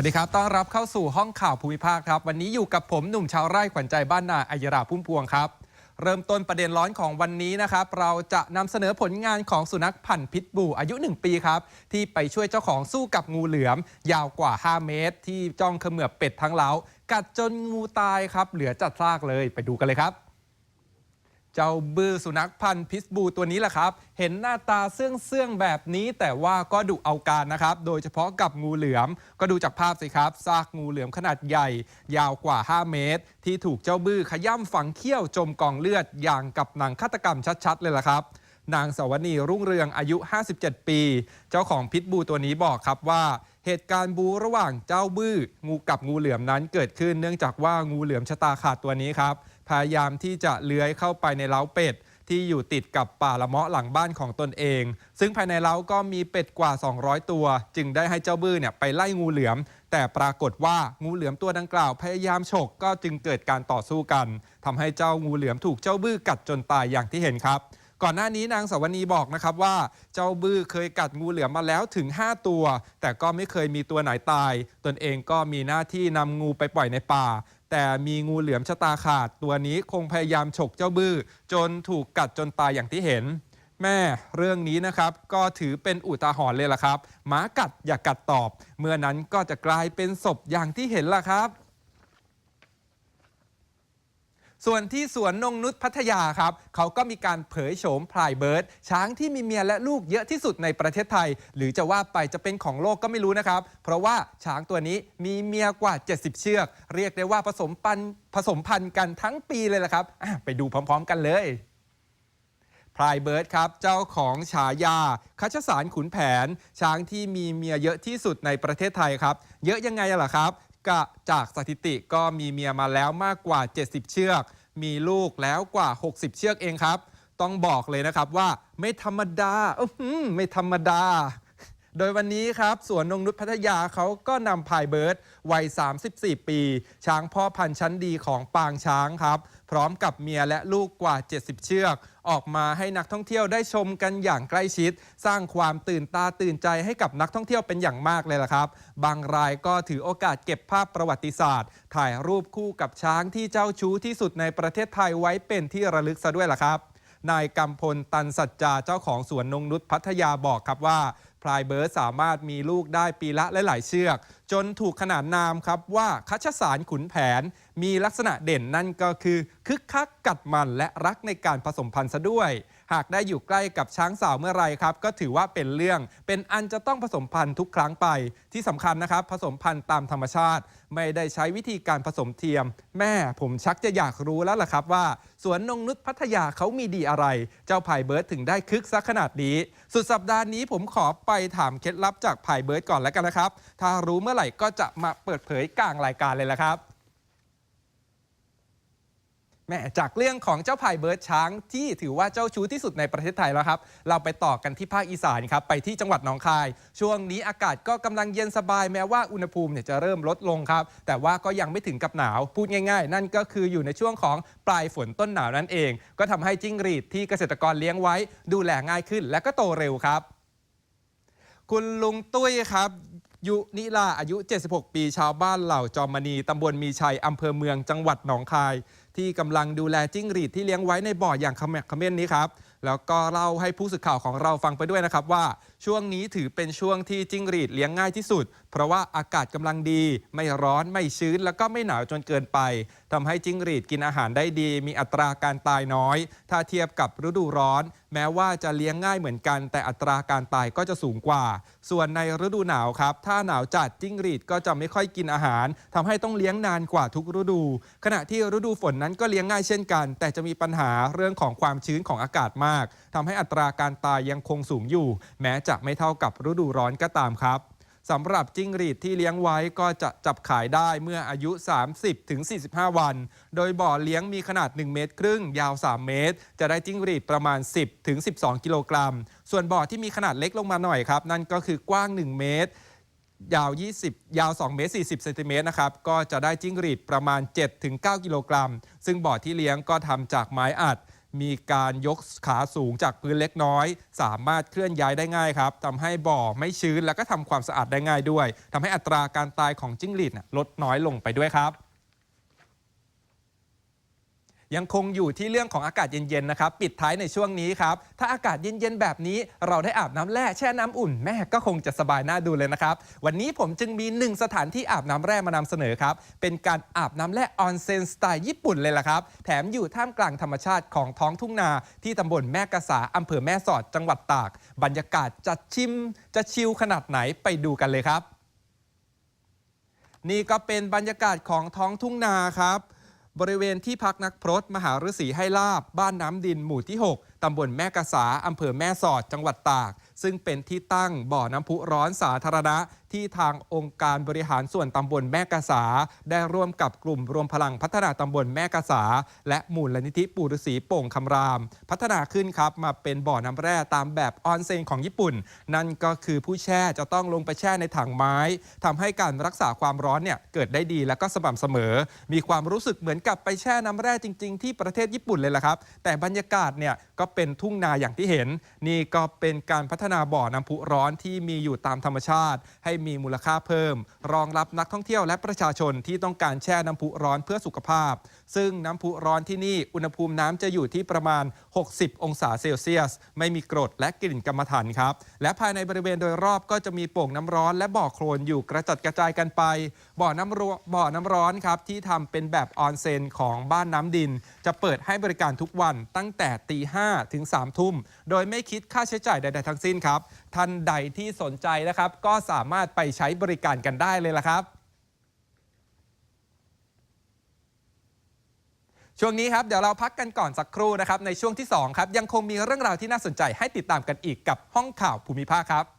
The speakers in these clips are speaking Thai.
วัสดีครับ ต้อนรับเข้าสู่ห้องข่าวภูมิภาคครับ วันนี้อยู่กับผมหนุ่มชาวไร่ขวัญใจบ้านนาอัยราพุ่มพวงครับ เริ่มต้นประเด็นร้อนของวันนี้นะครับ เราจะนำเสนอผลงานของสุนัขพันธุ์พิษบูอายุ 1 ปีครับ ที่ไปช่วยเจ้าของสู้กับงูเหลือม ยาวกว่า 5 เมตร ที่จ้องเขมือบเป็ดทั้งเล้า กัดจนงูตายครับ เหลือจัดซากเลยไปดูกันเลยครับ เจ้าบือสุนัขพันธุ์พิษบูตัวนี้แหละครับ เห็นหน้าตาเสื่องเสื่องๆแบบนี้ แต่ว่าก็ดุเอาการนะครับ โดยเฉพาะกับงูเหลือม ก็ดูจากภาพสิครับซากงูเหลือมขนาดใหญ่ ยาวกว่า 5 เมตร ที่ถูกเจ้าบือขย่ำฝังเขี้ยวจมกองเลือดอย่างกับหนังฆาตกรรมชัดๆ เลยล่ะครับนางสาวนีรุ่งเรืองอายุ 57 ปี เจ้าของพิษบูตัวนี้บอกครับว่า เหตุการณ์บูระหว่างเจ้าบื้องูกับงูเหลือมนั้นเกิดขึ้น เนื่องจากว่างูเหลือมชะตาขาดตัวนี้ครับ พยายามที่จะเลื้อยเข้าไปในเล้าเป็ดที่อยู่ติดกับป่าละเมาะหลังบ้านของตนเอง ซึ่งภายในเล้าก็มีเป็ดกว่า 200 ตัว จึงได้ให้เจ้าบื้อเนี่ยไปไล่งูเหลือม แต่ปรากฏว่างูเหลือมตัวดังกล่าวพยายามฉกก็จึงเกิดการต่อสู้กันทำให้เจ้างูเหลือมถูกเจ้าบื้อกัดจนตายอย่างที่เห็นครับ ก่อนหน้านี้นางสาวนีบอกนะครับว่าเจ้าบื้อเคยกัดงูเหลือมมาแล้วถึง 5 ตัว แต่ก็ไม่เคยมีตัวไหนตาย ตนเองก็มีหน้าที่นำงูไปปล่อยในป่า แต่มีงูเหลือมชะตาขาดตัวนี้คงพยายามฉกเจ้าบื้อ จนถูกกัดจนตายอย่างที่เห็น แม่เรื่องนี้นะครับ ก็ถือเป็นอุทาหรณ์เลยล่ะครับหมากัดอย่ากัดตอบ เมื่อนั้นก็จะกลายเป็นศพอย่างที่เห็นล่ะครับ ส่วนที่สวนนงนุษพัทยาครับ เขาก็มีการเผยโฉมพลายเบิร์ด ช้างที่มีเมียและลูกเยอะที่สุดในประเทศไทย หรือจะว่าไปจะเป็นของโลกก็ไม่รู้นะครับ เพราะว่าช้างตัวนี้มีเมียกว่า 70 เชือก เรียกได้ว่าผสมปันผสมพันธุ์กันทั้งปีเลยละครับไปดูพร้อม ๆ กันเลยพลายเบิร์ดครับ เจ้าของฉายาคัชสารขุนแผน ช้างที่มีเมียเยอะที่สุดในประเทศไทยครับ เยอะยังไงล่ะครับ ก็จากสถิติก็มีเมียมาแล้วมากกว่า 70 เชือก มีลูกแล้วกว่า 60 เชือกเองครับ ต้องบอกเลยนะครับว่าไม่ธรรมดาอื้อหือไม่ธรรมดา โดยวันนี้ครับ สวนนงนุษพัทยาเขาก็นำพายเบิร์ดวัย 34 ปี ช้างพ่อพันธุ์ชั้นดีของปางช้างครับ พร้อมกับเมียและลูกกว่า 70 เชือก ออกมาให้นักท่องเที่ยวได้ชมกันอย่างใกล้ชิด สร้างความตื่นตาตื่นใจให้กับนักท่องเที่ยวเป็นอย่างมากเลยล่ะครับ บางรายก็ถือโอกาสเก็บภาพประวัติศาสตร์ ถ่ายรูปคู่กับช้างที่เจ้าชู้ที่สุดในประเทศไทยไว้เป็นที่ระลึกซะด้วยล่ะครับนายกำพลตันสัจจาเจ้าของสวนนงนุษย์พัทยาบอกครับว่า ลายเบิร์ดสามารถมีลูกได้ปีละหลายๆเชือก จนถูกขนานนามครับว่าคัชสารขุนแผน มีลักษณะเด่นนั่นก็คือ คึกคักกัดมันและรักในการผสมพันธุ์ซะด้วย หากได้อยู่ใกล้กับช้างสาวเมื่อไรครับก็ถือว่าเป็นเรื่อง เป็นอันจะต้องผสมพันธุ์ทุกครั้งไป ที่สำคัญนะครับ ผสมพันธุ์ตามธรรมชาติ ไม่ได้ใช้วิธีการผสมเทียม แม่ผมชักจะอยากรู้แล้วล่ะครับว่า สวนนงนุษพัทยาเขามีดีอะไร เจ้าไผ่เบิร์ดถึงได้คึกซักขนาดนี้ สุดสัปดาห์นี้ผมขอไปถามเคล็ดลับจากไผ่เบิร์ดก่อนแล้วกันนะครับ ถ้ารู้เมื่อไหร่ก็จะมาเปิดเผยกลางรายการเลยละครับ แม่จากเรื่องของเจ้าไผ่เบิร์ดช้างที่ถือว่าเจ้าชู้ที่สุดในประเทศไทยแล้วครับ เราไปต่อกันที่ภาคอีสานครับ ไปที่จังหวัดหนองคาย ช่วงนี้อากาศก็กำลังเย็นสบายแม้ว่าอุณหภูมิเนี่ยจะเริ่มลดลงครับ แต่ว่าก็ยังไม่ถึงกับหนาว พูดง่ายๆ นั่นก็คืออยู่ในช่วงของปลายฝนต้นหนาวนั่นเอง ก็ทำให้จิ้งหรีดที่เกษตรกรเลี้ยงไว้ ดูแลง่ายขึ้น และก็โตเร็วครับ คุณลุงตุ้ยครับยุนิลาอายุ 76 ปี ชาวบ้านเหล่าจอมมณีตำบลมีชัยอำเภอเมืองจังหวัดหนองคาย ที่กำลังดูแลจิ้งหรีดที่เลี้ยงไว้ในบ่ออย่างขมักเขม้นนี้ครับแล้วก็เล่าให้ผู้สื่อข่าวของเราฟังไปด้วยนะครับว่าช่วงนี้ถือเป็นช่วงที่จิ้งหรีดเลี้ยงง่ายที่สุด เพราะว่าอากาศกำลังดี ไม่ร้อนไม่ชื้นแล้วก็ไม่หนาวจนเกินไป ทำให้จิ้งหรีดกินอาหารได้ดี มีอัตราการตายน้อย ถ้าเทียบกับฤดูร้อน แม้ว่าจะเลี้ยงง่ายเหมือนกัน แต่อัตราการตายก็จะสูงกว่า ส่วนในฤดูหนาวครับ ถ้าหนาวจัดจิ้งหรีดก็จะไม่ค่อยกินอาหารทำให้ต้องเลี้ยงนานกว่าทุกฤดู ขณะที่ฤดูฝนนั้นก็เลี้ยงง่ายเช่นกัน แต่จะมีปัญหาเรื่องของความชื้นของอากาศมากทำให้อัตราการตายยังคงสูงอยู่ แม้จะไม่เท่ากับฤดูร้อนก็ตามครับ สำหรับจิ้งหรีดที่เลี้ยงไว้ก็จะจับขายได้เมื่ออายุ 30ถึง45 วัน โดยบ่อเลี้ยงมีขนาด 1 เมตร ครึ่ง ยาว 3 เมตร จะได้จิ้งหรีดประมาณ 10ถึง12 กิโลกรัม ส่วนบ่อที่มีขนาดเล็กลงมาหน่อยครับ นั่นก็คือกว้าง 1 เมตร ยาว 20 ยาว 2 เมตร 40 เซนติเมตรนะครับ ก็จะได้จิ้งหรีดประมาณ7ถึง9กิโลกรัม ซึ่งบ่อที่เลี้ยงก็ทำจากไม้อัด มีการยกขาสูงจากพื้นเล็กน้อย สามารถเคลื่อนย้ายได้ง่ายครับทำให้บ่อไม่ชื้นแล้วก็ทำความสะอาดได้ง่ายด้วยทำให้อัตราการตายของจิ้งหรีดลดน้อยลงไปด้วยครับ ยังคงอยู่ที่เรื่องของอากาศเย็นๆนะครับ ปิดท้ายในช่วงนี้ครับ ถ้าอากาศเย็นๆแบบนี้เราได้อาบน้ำแร่แช่น้ำอุ่นแม่ก็คงจะสบายหน่าดูเลยนะครับ วันนี้ผมจึงมีหนึ่งสถานที่อาบน้ำแร่มานำเสนอครับ เป็นการอาบน้ำแร่ออนเซนสไตล์ญี่ปุ่นเลยล่ะครับ แถมอยู่ท่ามกลางธรรมชาติของท้องทุ่งนา ที่ตำบลแม่กะสาอำเภอแม่สอดจังหวัดตาก บรรยากาศจะชิมจะชิลขนาดไหนไปดูกันเลยครับ นี่ก็เป็นบรรยากาศของท้องทุ่งนาครับ บริเวณที่พักนักพรตมหาฤาษีให้ลาบบ้านน้ำดินหมู่ที่ 6ตำบลแม่กะสาอำเภอแม่สอดจังหวัดตาก ซึ่งเป็นที่ตั้งบ่อน้ำพุร้อนสาธารณะ ที่ทางองค์การบริหารส่วนตำบลแม่กะสา ได้ร่วมกับกลุ่มรวมพลังพัฒนาตำบลแม่กะสา และมูลนิธิปู่ฤาษีโป่งคำราม พัฒนาขึ้นครับมาเป็นบ่อน้ำแร่ตามแบบออนเซนของญี่ปุ่น นั่นก็คือผู้แช่จะต้องลงไปแช่ในถังไม้ทำให้การรักษาความร้อนเนี่ยเกิดได้ดีและก็สม่ำเสมอ มีความรู้สึกเหมือนกับไปแช่น้ำแร่จริง ๆ ที่ประเทศญี่ปุ่นเลยละครับ แต่บรรยากาศเนี่ยก็เป็นทุ่งนาอย่างที่เห็น นี่ก็เป็นการพัฒนาบ่อน้ำพุร้อนที่มีอยู่ตามธรรมชาติ ให้มีมูลค่าเพิ่ม รองรับนักท่องเที่ยวและประชาชนที่ต้องการแช่น้ำพุร้อนเพื่อสุขภาพ ซึ่งน้ำพุร้อนที่นี่อุณหภูมิน้ำจะอยู่ที่ประมาณ 60 องศาเซลเซียส ไม่มีกรดและกลิ่นกรรมฐานครับ และภายในบริเวณโดยรอบก็จะมีโป่งน้ำร้อนและบ่อโคลนอยู่กระจัดกระจายกันไป บ่อน้ำร้อนบ่อน้ำร้อนครับที่ทำเป็นแบบออนเซนของบ้านน้ำดิน จะเปิดให้บริการทุกวันตั้งแต่ตี5ถึง3ทุ่ม โดยไม่คิดค่าใช้จ่ายใด ๆ ทั้งสิ้นครับ ท่านใดที่สนใจนะครับ ก็สามารถไปใช้บริการกันได้เลยละครับ ช่วงนี้ครับ เดี๋ยวเราพักกันก่อนสักครู่นะครับ ในช่วงที่ 2 ครับ ยังคงมีเรื่องราวที่น่าสนใจให้ติดตามกันอีกกับห้องข่าวภูมิภาคครับ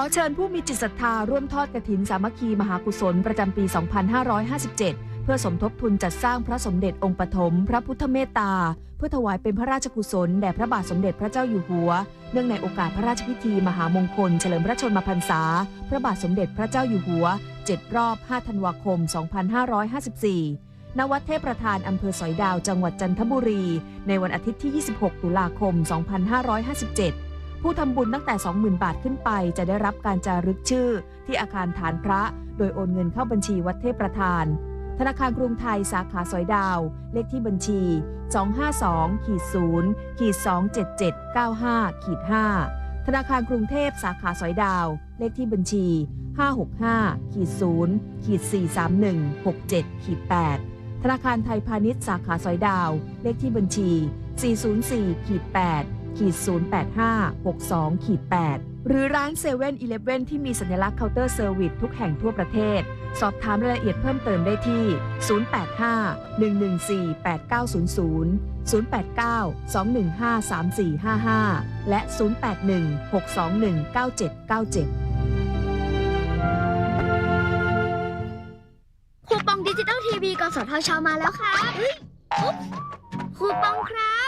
อเชิญผู้มีจิตศรัทธาร่วมทอดกฐินสามัคคีมหากุศลประจำปี 2557 เพื่อสมทบทุนจัดสร้างพระสมเด็จองค์ปฐมพระพุทธเมตตา เพื่อถวายเป็นพระราชกุศลแด่พระบาทสมเด็จพระเจ้าอยู่หัว เนื่องในโอกาสพระราชพิธีมหามงคล เฉลิมพระชนมพรรษา พระบาทสมเด็จพระเจ้าอยู่หัว 7 รอบ 5 ธันวาคม 2554ณวัดเทพประธานอำเภอสอยดาวจังหวัดจันทบุรี ในวันอาทิตย์ที่ 26 ตุลาคม 2557 ผู้ทำบุญตั้งแต่ 20,000 บาทขึ้นไป จะได้รับการจารึกชื่อ ที่อาคารฐานพระ โดยโอนเงินเข้าบัญชีวัดเทพประธาน ธนาคารกรุงไทยสาขาสอยดาว เลขที่บัญชี 252ขีด0ขีด27795ขีด5ธนาคารกรุงเทพสาขาสอยดาว เลขที่บัญชี 565ขีด0ขีด43167ขีด8ธนาคารไทยพาณิชย์สาขาสอยดาว เลขที่บัญชี 404-8 ขีด08562ขีด8หรือร้าน7 e เ e ่ e อที่มีสัญลักษณ์เคาน์เตอร์เซอร์วิสทุกแห่งทั่วประเทศ สอบถามรายละเอียดเพิ่มเติมได้ที่ 085-114-8900 089-215-3455 และ 081-621-9797คูปองดิจิตอลทีวีกสทชมาแล้วครับคูปองครับ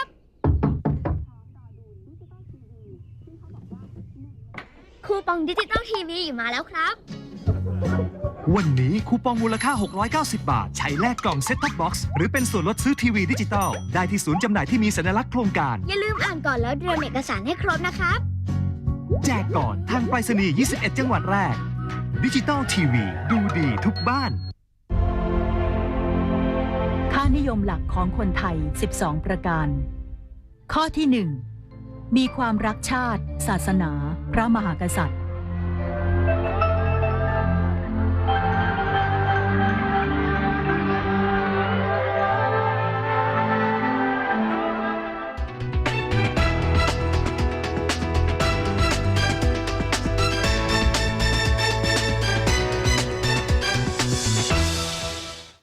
คูปองดิจิตอลทีวีมาแล้วครับ วันนี้คูปองมูลค่า 690 บาท ใช้แลกกล่องเซ็ตท็อปบ็อกซ์หรือเป็นส่วนลดซื้อทีวีดิจิตอลได้ที่ศูนย์จำหน่ายที่มีสัญลักษณ์โครงการ อย่าลืมอ่านก่อนแล้วเตรียมเอกสารให้ครบนะครับ แจกก่อนทางไปรษณีย์ 21 จังหวัดแรก ดิจิตอลทีวี ดูดีทุกบ้าน ค่านิยมหลักของคนไทย 12 ประการ ข้อที่ 1 มีความรักชาติ ศาสนา พระมหากษัตริย์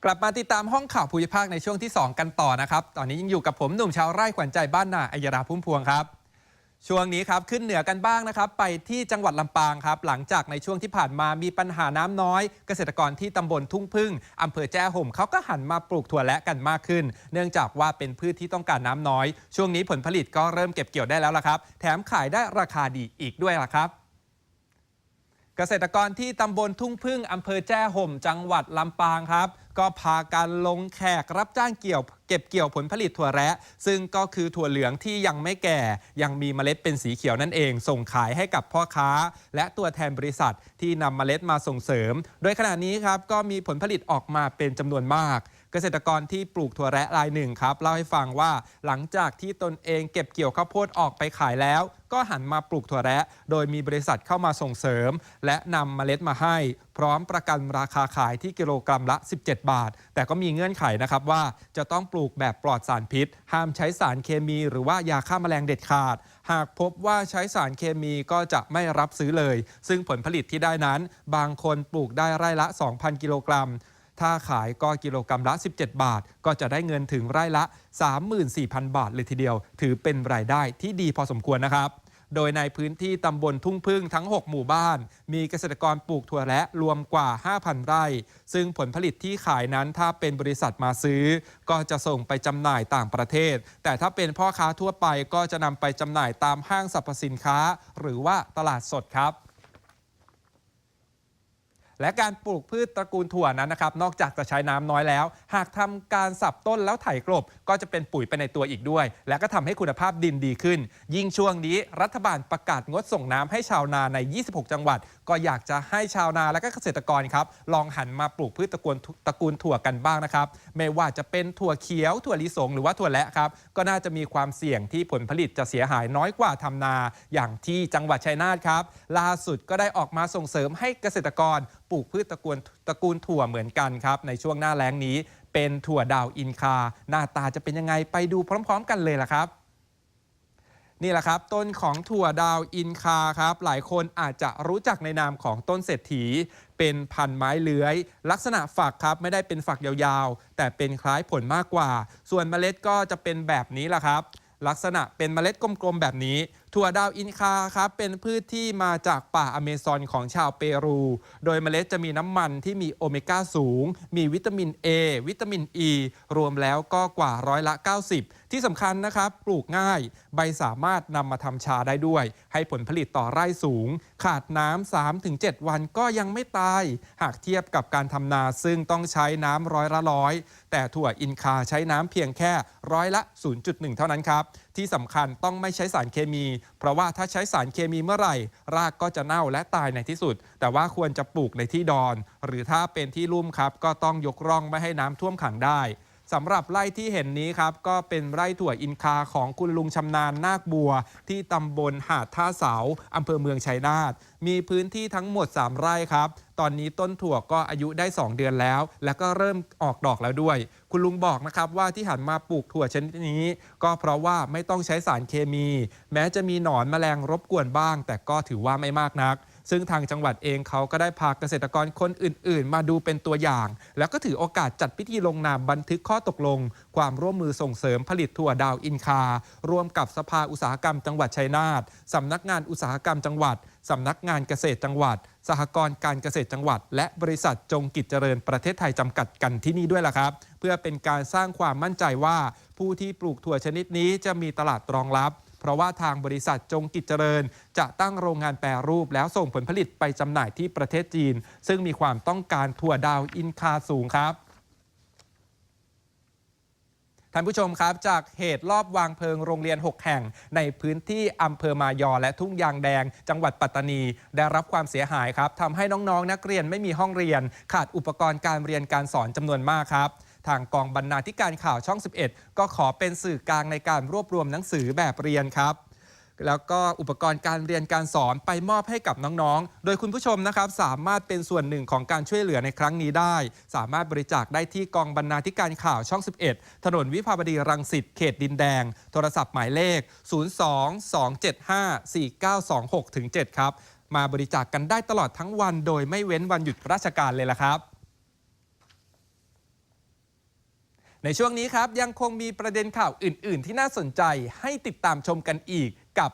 กลับมาติดตามห้องข่าวภูมิภาคในช่วงที่ 2 กันต่อนะครับ ตอนนี้ยังอยู่กับผมหนุ่มชาวไร่ขวัญใจบ้านนาอัยราพุ่มพวงครับ ช่วงนี้ครับขึ้นเหนือกันบ้างนะครับ ไปที่จังหวัดลำปางครับ หลังจากในช่วงที่ผ่านมามีปัญหาน้ำน้อย เกษตรกรที่ตำบลทุ่งพึ่งอำเภอแจ้ห่มเขาก็หันมาปลูกถั่วและกันมากขึ้น เนื่องจากว่าเป็นพืชที่ต้องการน้ำน้อย ช่วงนี้ผลผลิตก็เริ่มเก็บเกี่ยวได้แล้วละครับ แถมขายได้ราคาดีอีกด้วยละครับเกษตรกรที่ตำบลทุ่งพึ่งอำเภอแจ้ห่ม จังหวัดลำปางครับ ก็พากันลงแขกรับจ้างเกี่ยว เก็บเกี่ยวผลผลิตถั่วแระ ซึ่งก็คือถั่วเหลืองที่ยังไม่แก่ ยังมีเมล็ดเป็นสีเขียวนั่นเอง ส่งขายให้กับพ่อค้า และตัวแทนบริษัทที่นำเมล็ดมาส่งเสริม โดยขณะนี้ครับก็มีผลผลิตออกมาเป็นจำนวนมาก เกษตรกรที่ปลูกถั่วแระรายหนึ่งครับเล่าให้ฟังว่าหลังจากที่ตนเองเก็บเกี่ยวข้าวโพดออกไปขายแล้ว ก็หันมาปลูกถั่วแระ โดยมีบริษัทเข้ามาส่งเสริม และนำเมล็ดมาให้ พร้อมประกันราคาขายที่กิโลกรัมละ 17 บาท แต่ก็มีเงื่อนไขนะครับว่าจะต้องปลูกแบบปลอดสารพิษ ห้ามใช้สารเคมี หรือว่ายาฆ่าแมลงเด็ดขาด หากพบว่าใช้สารเคมีก็จะไม่รับซื้อเลย ซึ่งผลผลิตที่ได้นั้น บางคนปลูกได้ไร่ละ 2,000 กิโลกรัม ถ้าขายก็กิโลกรัมละ 17 บาท ก็จะได้เงินถึงไร่ละ 34,000 บาทเลยทีเดียว ถือเป็นรายได้ที่ดีพอสมควรนะครับ โดยในพื้นที่ตำบลทุ่งพึ่งทั้ง 6 หมู่บ้าน มีเกษตรกรปลูกถั่วและรวมกว่า 5,000 ไร่ ซึ่งผลผลิตที่ขายนั้นถ้าเป็นบริษัทมาซื้อ ก็จะส่งไปจำหน่ายต่างประเทศ แต่ถ้าเป็นพ่อค้าทั่วไปก็จะนำไปจำหน่ายตามห้างสรรพสินค้า หรือว่าตลาดสดครับ และการปลูกพืชตระกูลถั่วนั้นนะครับ นอกจากจะใช้น้ำน้อยแล้ว หากทำการสับต้นแล้วไถกลบ ก็จะเป็นปุ๋ยไปในตัวอีกด้วย และก็ทำให้คุณภาพดินดีขึ้น ยิ่งช่วงนี้รัฐบาลประกาศงดส่งน้ำให้ชาวนาใน 26 จังหวัด ก็อยากจะให้ชาวนาและก็เกษตรกรครับลองหันมาปลูกพืชตระกูลตระกูลถั่วกันบ้างนะครับไม่ว่าจะเป็นถั่วเขียวถั่วลิสง หรือว่าถั่วแระครับก็น่าจะมีความเสี่ยงที่ผลผลิตจะเสียหายน้อยกว่าทำนา อย่างที่จังหวัดชัยนาทครับล่าสุดก็ได้ออกมาส่งเสริมให้เกษตรกรปลูกพืชตระกูลตระกูลถั่วเหมือนกันครับ ในช่วงหน้าแล้งนี้ เป็นถั่วดาวอินคา หน้าตาจะเป็นยังไงไปดูพร้อม ๆ กันเลยล่ะครับ นี่แหละครับต้นของถั่วดาวอินคาครับ หลายคนอาจจะรู้จักในนามของต้นเศรษฐี เป็นพันไม้เลื้อย ลักษณะฝักครับไม่ได้เป็นฝักยาวๆ แต่เป็นคล้ายผลมากกว่า ส่วนเมล็ดก็จะเป็นแบบนี้แหละครับ ลักษณะเป็นเมล็ดกลมๆแบบนี้ถั่วดาวอินคาครับเป็นพืชที่มาจากป่าอเมซอนของชาวเปรู โดยเมล็ดจะมีน้ำมันที่มีโอเมก้าสูง มีวิตามิน A วิตามิน E รวมแล้วก็กว่าร้อยละ 90 ที่สำคัญนะครับปลูกง่าย ใบสามารถนำมาทำชาได้ด้วย ให้ผลผลิตต่อไร่สูง ขาดน้ำ3-7 วันก็ยังไม่ตาย หากเทียบกับการทำนาซึ่งต้องใช้น้ำร้อยละร้อยแต่ถั่วอินคาใช้น้ำเพียงแค่ร้อยละ 0.1 เท่านั้นครับ ที่สำคัญต้องไม่ใช้สารเคมี เพราะว่าถ้าใช้สารเคมีเมื่อไหร่ รากก็จะเน่าและตายในที่สุด แต่ว่าควรจะปลูกในที่ดอน หรือถ้าเป็นที่ลุ่มครับ ก็ต้องยกร่องไม่ให้น้ำท่วมขังได้ สำหรับไร่ที่เห็นนี้ครับก็เป็นไร่ถั่วอินคาของคุณลุงชำนาญนาคบัว ที่ตำบลหาดท่าเสาอำเภอเมืองชัยนาทมีพื้นที่ทั้งหมด 3 ไร่ครับ ตอนนี้ต้นถั่วก็อายุได้ 2 เดือนแล้ว แล้วก็เริ่มออกดอกแล้วด้วย คุณลุงบอกนะครับว่าที่หันมาปลูกถั่วชนิดนี้ ก็เพราะว่าไม่ต้องใช้สารเคมี แม้จะมีหนอนแมลงรบกวนบ้าง แต่ก็ถือว่าไม่มากนัก ซึ่งทางจังหวัดเองเขาก็ได้พาเกษตรกรคนอื่น ๆ มาดูเป็นตัวอย่าง แล้วก็ถือโอกาสจัดพิธีลงนามบันทึกข้อตกลง ความร่วมมือส่งเสริมผลิตถั่วดาวอินคา ร่วมกับสภาอุตสาหกรรมจังหวัดชัยนาทสำนักงานอุตสาหกรรมจังหวัดสำนักงานเกษตรจังหวัด สหกรณ์การเกษตรจังหวัด และบริษัทจงกิจเจริญประเทศไทยจำกัดกันที่นี่ด้วยล่ะครับ เพื่อเป็นการสร้างความมั่นใจว่า ผู้ที่ปลูกถั่วชนิดนี้จะมีตลาดรองรับ เพราะว่าทางบริษัทจงกิจเจริญ จะตั้งโรงงานแปรรูป แล้วส่งผลผลิตไปจำหน่ายที่ประเทศจีน ซึ่งมีความต้องการถั่วดาวอินคาสูงครับท่านผู้ชมครับ จากเหตุรอบวางเพลิงโรงเรียน 6 แห่ง ในพื้นที่อำเภอมายอและทุ่งยางแดง จังหวัดปัตตานี ได้รับความเสียหายครับทำให้น้องๆนักเรียนไม่มีห้องเรียน ขาดอุปกรณ์การเรียนการสอนจำนวนมากครับ ทางกองบรรณาธิการข่าวช่อง 11 ก็ขอเป็นสื่อกลางในการรวบรวมหนังสือแบบเรียนครับแล้วก็อุปกรณ์การเรียนการสอนไปมอบให้กับน้องๆ โดยคุณผู้ชมนะครับสามารถเป็นส่วนหนึ่งของการช่วยเหลือในครั้งนี้ได้ สามารถบริจาคได้ที่กองบรรณาธิการข่าวช่อง 11 ถนนวิภาวดีรังสิตเขตดินแดง โทรศัพท์หมายเลข 02-275-4926-7 ครับ มาบริจาคกกันได้ตลอดทั้งวัน โดยไม่เว้นวันหยุดราชการเลยล่ะครับ ในช่วงนี้ครับ ยังคงมีประเด็นข่าวอื่น ๆ ที่น่าสนใจให้ติดตามชมกันอีกกับ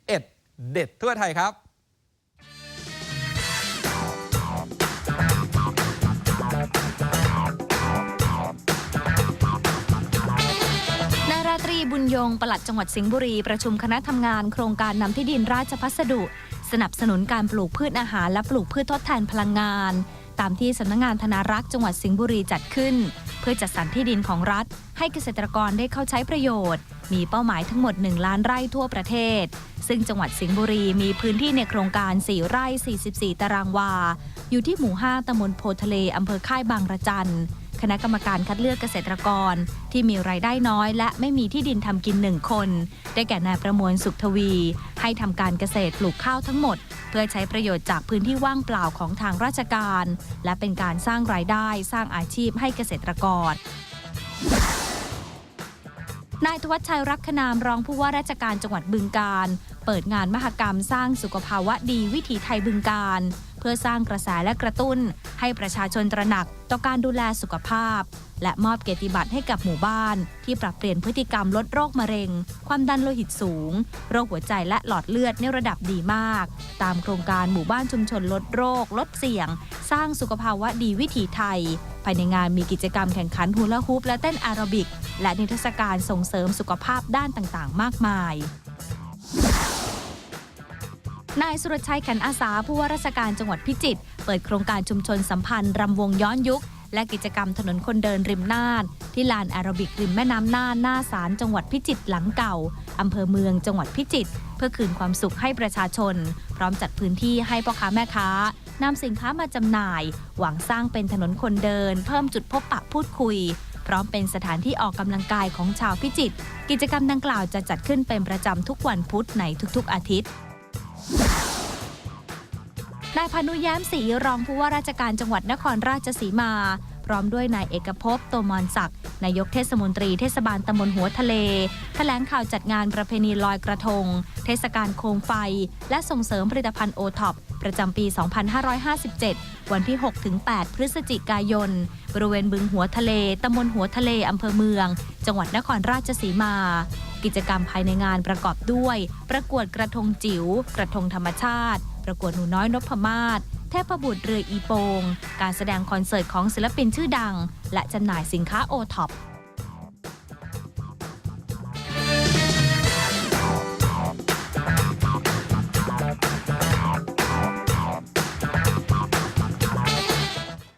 11 เด็ดทั่วไทยครับราตรีบุญยงปลัดจังหวัดสิงห์บุรี ประชุมคณะทำงานโครงการนำที่ดินราชพัสดุ สนับสนุนการปลูกพืชอาหารและปลูกพืชทดแทนพลังงาน ตามที่สำนักงงานธนารักษ์จังหวัดสิงห์บุรีจัดขึ้น เพื่อจัดสรรที่ดินของรัฐ ให้เกษตรกรได้เข้าใช้ประโยชน์ มีเป้าหมายทั้งหมด 1 ล้านไร่ทั่วประเทศ ซึ่งจังหวัดสิงห์บุรีมีพื้นที่ในโครงการ 4 ไร่ 44 ตารางวา อยู่ที่หมู่ 5ตำบลโพทะเลอำเภอค่ายบางระจัน คณะกรรมการคัดเลือกเกษตรกร ที่มีรายได้น้อย และไม่มีที่ดินทำกินหนึ่งคน ได้แก่นายประมวลสุขทวี ให้ทำการเกษตรปลูกข้าวทั้งหมด เพื่อใช้ประโยชน์จากพื้นที่ว่างเปล่าของทางราชการ และเป็นการสร้างรายได้สร้างอาชีพให้เกษตรกรนายทวัชชัยรักขนามรองผู้ว่าราชการจังหวัดบึงการ เปิดงานมหกรรมสร้างสุขภาวะดีวิถีไทยบึงการ พื่อสร้างกระแสและกระตุ้น ให้ประชาชนตระหนักต่อการดูแลสุขภาพ และมอบเกียรติบัตรให้กับหมู่บ้าน ที่ปรับเปลี่ยนพฤติกรรมลดโรคมะเร็ง ความดันโลหิตสูง โรคหัวใจและหลอดเลือดในระดับดีมาก ตามโครงการหมู่บ้านชุมชนลดโรค ลดเสี่ยง สร้างสุขภาวะดีวิถีไทย ภายในงานมีกิจกรรมแข่งขันฮูลาฮูปและเต้นแอโรบิก และนิทรรศการส่งเสริมสุขภาพด้านต่างๆ มากมาย นายสุรชัยขันอาสาผู้ว่าราชการจังหวัดพิจิตรเปิดโครงการชุมชนสัมพันธ์รำวงย้อนยุค และกิจกรรมถนนคนเดินริมน่าน ที่ลานแอโรบิกริมแม่น้ำน่านหน้าศาลจังหวัดพิจิตรหลังเก่าอำเภอเมืองจังหวัดพิจิตรเพื่อคืนความสุขให้ประชาชน พร้อมจัดพื้นที่ให้พ่อค้าแม่ค้านำสินค้ามาจำหน่าย หวังสร้างเป็นถนนคนเดิน เพิ่มจุดพบปะพูดคุย พร้อมเป็นสถานที่ออกกำลังกายของชาวพิจิตรกิจกรรมดังกล่าวจะจัดขึ้นเป็นประจำทุกวันพุธในทุกๆอาทิตย์ นายพานุแย้มศรีรองผู้ว่าราชการจังหวัดนครราชสีมา พร้อมด้วยนายเอกภพโตมอนศักดิ์นายกเทศมนตรีเทศบาลตำบลหัวทะเลแถลงข่าวจัดงานประเพณีลอยกระทง เทศกาลโคมไฟ และส่งเสริมผลิตภัณฑ์โอท็อปประจำปี 2557 วันที่ 6-8 พฤศจิกายน บริเวณบึงหัวทะเล ตำบลหัวทะเล อำเภอเมือง จังหวัดนครราชสีมา กิจกรรมภายในงานประกอบด้วย ประกวดกระทงจิ๋ว กระทงธรรมชาติ ประกวดหนูน้อยนพมาศเทพบุตรเรืออีโปง การแสดงคอนเสิร์ตของศิลปินชื่อดัง และจำหน่ายสินค้าโอท็อป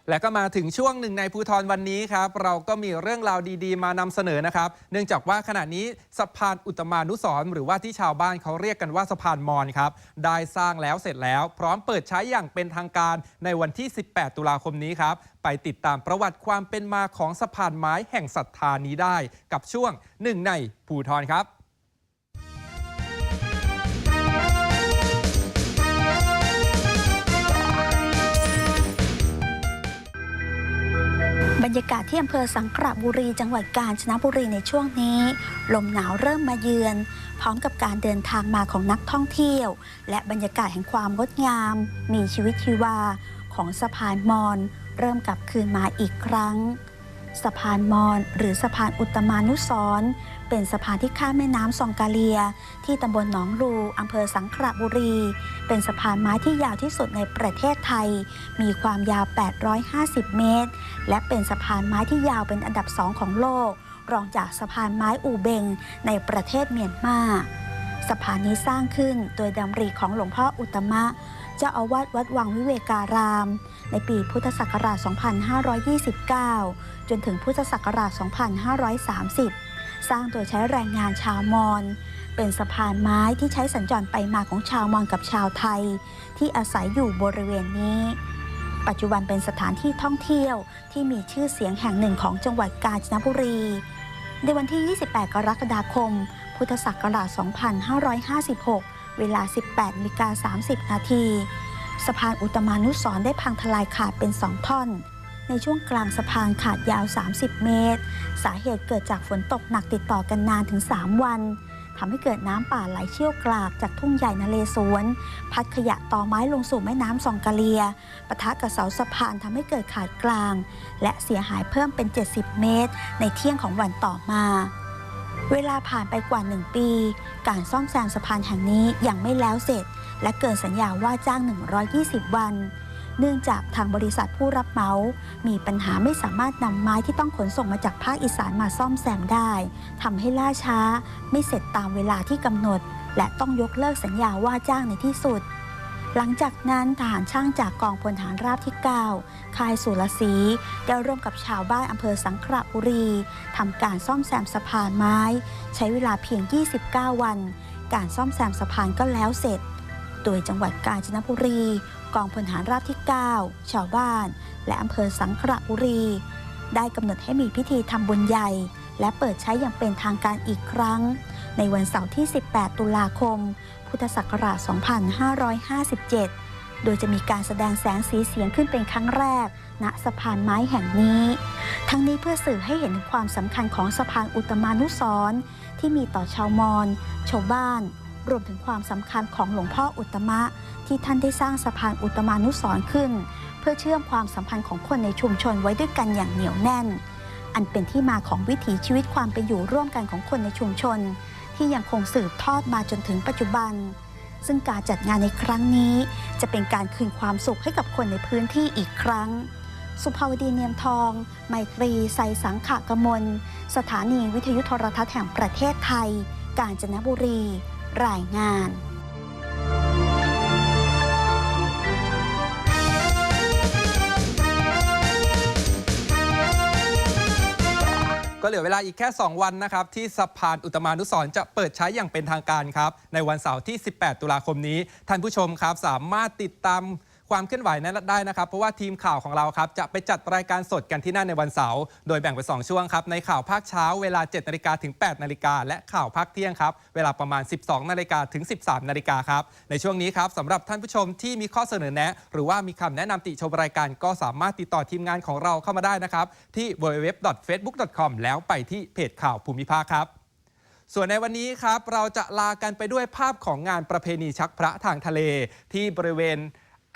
และก็มาถึงช่วงหนึ่งในภูทรวันนี้ครับ เราก็มีเรื่องราวดีๆ มานำเสนอนะครับ เนื่องจากว่าขณะนี้สะพานอุตมานุสรหรือว่าที่ชาวบ้านเขาเรียกกันว่าสะพานมอญครับ ได้สร้างแล้วเสร็จแล้ว พร้อมเปิดใช้อย่างเป็นทางการในวันที่ 18 ตุลาคมนี้ครับ ไปติดตามประวัติความเป็นมาของสะพานไม้แห่งศรัทธานี้ได้ กับช่วงหนึ่งในภูทรครับ บรรยากาศที่อำเภอสังขละบุรี จังหวัดกาญจนบุรีในช่วงนี้ ลมหนาวเริ่มมาเยือน พร้อมกับการเดินทางมาของนักท่องเที่ยว และบรรยากาศแห่งความงดงาม มีชีวิตชีวาของสะพานมอญเริ่มกลับคืนมาอีกครั้ง สะพานมอญหรือสะพานอุตมานุสร เป็นสะพานที่ข้ามแม่น้ำซองกาเลีย ที่ตำบลหนองรูอำเภอสังขละบุรี เป็นสะพานไม้ที่ยาวที่สุดในประเทศไทย มีความยาว 850 เมตร และเป็นสะพานไม้ที่ยาวเป็นอันดับสองของโลก รองจากสะพานไม้อูเบงในประเทศเมียนมาสะพานนี้สร้างขึ้นโดยดำริของหลวงพ่ออุตตมะเจ้าอาวาสวัดวังวิเวการาม ในปีพุทธศักราช 2529 จนถึงพุทธศักราช 2530 สร้างโดยใช้แรงงานชาวมอญเป็นสะพานไม้ที่ใช้สัญจรไปมาของชาวมอญกับชาวไทย ที่อาศัยอยู่บริเวณนี้ ปัจจุบันเป็นสถานที่ท่องเที่ยวที่มีชื่อเสียงแห่งหนึ่งของจังหวัดกาญจนบุรี ในวันที่ 28 กรกฎาคม พุทธศักราช 2556 เวลา 18นาฬิกา30 นาที สะพานอุตมานุสรได้พังทลายขาดเป็นสองท่อน ในช่วงกลางสะพานขาดยาว 30 เมตร สาเหตุเกิดจากฝนตกหนักติดต่อกันนานถึง 3 วันทำให้เกิดน้ำป่าไหลเชี่ยวกรากจากทุ่งใหญ่นเลสวน พัดขยะตอไม้ลงสู่แม่น้ำซองกาเลียปะทะกับเสาสะพานทำให้เกิดขาดกลาง และเสียหายเพิ่มเป็น 70 เมตร ในเที่ยงของวันต่อมา เวลาผ่านไปกว่า 1 ปี การซ่อมแซมสะพานแห่งนี้ยังไม่แล้วเสร็จ และเกินสัญญาว่าจ้าง 120 วัน เนื่องจากทางบริษัทผู้รับเหมามีปัญหาไม่สามารถนำไม้ที่ต้องขนส่งมาจากภาคอีสานมาซ่อมแซมได้ทำให้ล่าช้า ไม่เสร็จตามเวลาที่กำหนด และต้องยกเลิกสัญญาว่าจ้างในที่สุด หลังจากนั้นทหารช่างจากกองพลฐานราบที่ 9 ค่ายสุรศรีได้ร่วมกับชาวบ้านอำเภอสังขละบุรีทำการซ่อมแซมสะพานไม้ ใช้เวลาเพียง 29 วัน การซ่อมแซมสะพานก็แล้วเสร็จ โดยจังหวัดกาญจนบุรี กองพลฐานราบที่ 9 ชาวบ้าน และอำเภอสังขละบุรี ได้กำหนดให้มีพิธีทำบุญใหญ่ และเปิดใช้อย่างเป็นทางการอีกครั้ง ในวันเสาร์ที่ 18 ตุลาคม พุทธศักราช 2557 โดยจะมีการแสดงแสงสีเสียงขึ้นเป็นครั้งแรก ณสะพานไม้แห่งนี้ ทั้งนี้เพื่อสื่อให้เห็นถึงความสำคัญของสะพานอุตมานุสรณ์ที่มีต่อชาวมอญชาวบ้าน รวมถึงความสำคัญของหลวงพ่ออุตมะ ที่ท่านได้สร้างสะพานอุตมานุสร์ขึ้น เพื่อเชื่อมความสัมพันธ์ของคนในชุมชนไว้ด้วยกันอย่างเหนียวแน่น อันเป็นที่มาของวิถีชีวิตความเป็นอยู่ร่วมกันของคนในชุมชน ที่ยังคงสืบทอดมาจนถึงปัจจุบัน ซึ่งการจัดงานในครั้งนี้ จะเป็นการคืนความสุขให้กับคนในพื้นที่อีกครั้ง สุภาวดีเนียมทอง ไมตรีไซสังขะกมล สถานีวิทยุโทรทัศน์แห่งประเทศไทย กาญจนบุรี รายงานก็เหลือเวลาอีกแค่ 2 วันนะครับ ที่สะพานอุตมานุสร์จะเปิดใช้อย่างเป็นทางการครับ ในวันเสาร์ที่ 18 ตุลาคมนี้ ท่านผู้ชมครับสามารถติดตาม ความเคลื่อนไหวนั้นได้นะครับ เพราะว่าทีมข่าวของเราครับจะไปจัดรายการสดกันที่นั่นในวันเสาร์โดยแบ่งเป็น2ช่วงครับในข่าวภาคเช้าเวลา7นาฬิกาถึง8นาฬิกาและข่าวภาคเที่ยงครับเวลาประมาณ 12นาฬิกาถึง 13นาฬิกาครับในช่วงนี้ครับสำหรับท่านผู้ชมที่มีข้อเสนอแนะ หรือว่ามีคำแนะนำติชมรายการก็สามารถติดต่อทีมงานของเราเข้ามาได้นะครับที่ www.facebook.com แล้วไปที่เพจข่าวภูมิภาคครับส่วนในวันนี้ครับ เราจะลากันไปด้วยภาพของงานประเพณีชักพระทางทะเลที่บริเวณ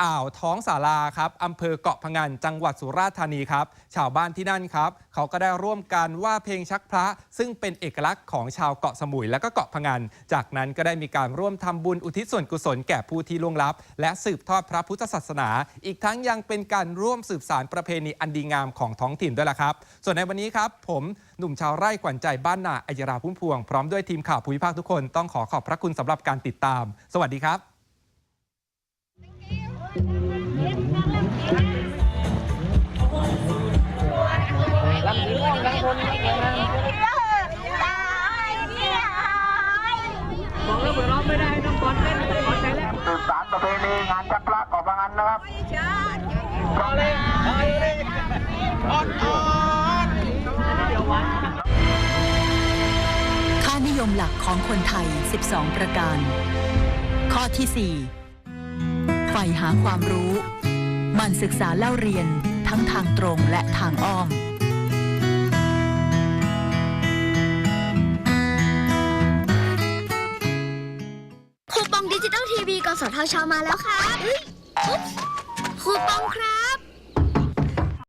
อ่าวท้องสาราครับอำเภอเกาะพะงันจังหวัดสุราษฎร์ธานีครับ ชาวบ้านที่นั่นครับ เขาก็ได้ร่วมกันว่าเพลงชักพระ ซึ่งเป็นเอกลักษณ์ของชาวเกาะสมุยและก็เกาะพะงัน จากนั้นก็ได้มีการร่วมทำบุญอุทิศส่วนกุศลแก่ผู้ที่ล่วงลับ และสืบทอดพระพุทธศาสนา อีกทั้งยังเป็นการร่วมสืบสารประเพณีอันดีงามของท้องถิ่นด้วยล่ะครับ ส่วนในวันนี้ครับ ผมหนุ่มชาวไร่ขวัญใจบ้านนาอัยราพุ่มพวงพร้อมด้วยทีมข่าวภูมิภาคทุกคนต้องขอขอบพระคุณสำหรับการติดตาม สวัสดีครับ สืบสารประเพณีงานจักรพรรดิเกาะพะงันนะครับค่านิยมหลักของคนไทย 12 ประการ ข้อที่ 4 ใฝ่หาความรู้มันศึกษาเล่าเรียนทั้งทางตรงและทางอ้อม คูปองดิจิตอลทีวีกสทชมาแล้วครับคูปองครับ